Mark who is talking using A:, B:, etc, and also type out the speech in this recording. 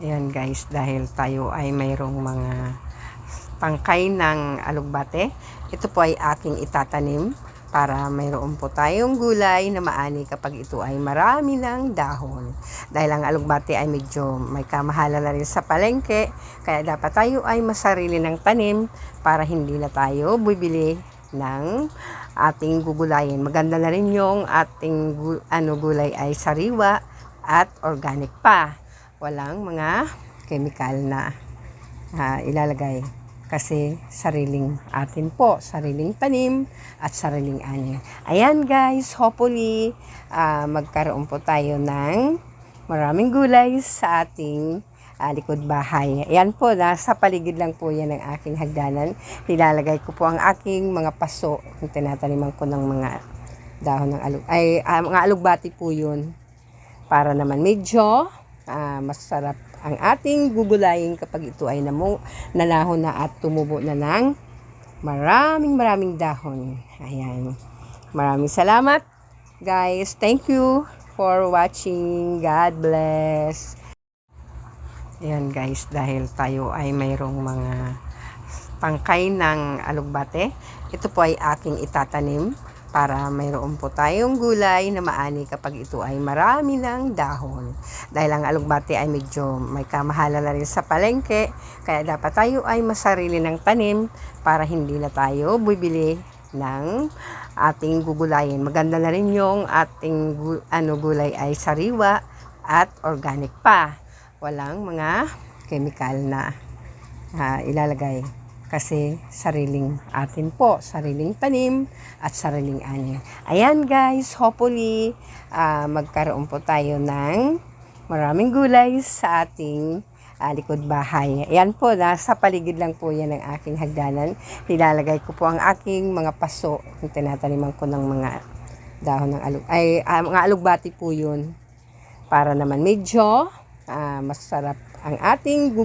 A: Ayan guys, dahil tayo ay mayroong mga tangkay ng alugbate, ito po ay aking itatanim para mayroon po tayong gulay na maani kapag ito ay marami ng dahon. Dahil ang alugbate ay medyo may kamahalan na rin sa palengke, kaya dapat tayo ay masarili ng tanim para hindi na tayo bibili ng ating gugulayin. Maganda na rin yung ating ano, gulay ay sariwa at organic pa. Walang mga chemical na ah, ilalagay kasi sariling atin po, sariling tanim at sariling ani. Ayan guys, hopefully ah, magkaroon po tayo ng maraming gulay sa ating ah, likod bahay. Ayan po, nasa paligid lang po yan ng aking hagdanan. Nilalagay ko po ang aking mga paso, yung tinataniman ko ng mga dahon ng alug, ay ah, mga alugbati po yun para naman medyo ah, masarap ang ating gugulayin kapag ito ay namu, nanahon na at tumubo na ng maraming maraming dahon. Ayan. Maraming salamat guys. Thank you for watching. God bless. Ayan guys, dahil tayo ay mayroong mga tangkay ng alugbate, ito po ay aking itatanim para mayroon po tayong gulay na maani kapag ito ay marami ng dahon. Dahil ang alugbate ay medyo may kamahalan na rin sa palengke, kaya dapat tayo ay masarili ng tanim para hindi na tayo bibili ng ating gugulayin. Maganda na rin yung ating ano, gulay ay sariwa at organic pa. Walang mga chemical na ah, ilalagay kasi sariling atin po, sariling tanim at sariling ani. Ayan guys, hopefully ah, magkaroon po tayo ng maraming gulay sa ating ah, likod bahay. Ayan po, nasa paligid lang po yan ng aking hagdanan. Nilalagay ko po ang aking mga paso, yung tinataniman ko ng mga dahon ng alug, ay ah, mga alugbati po yun para naman medyo ah, masarap ang ating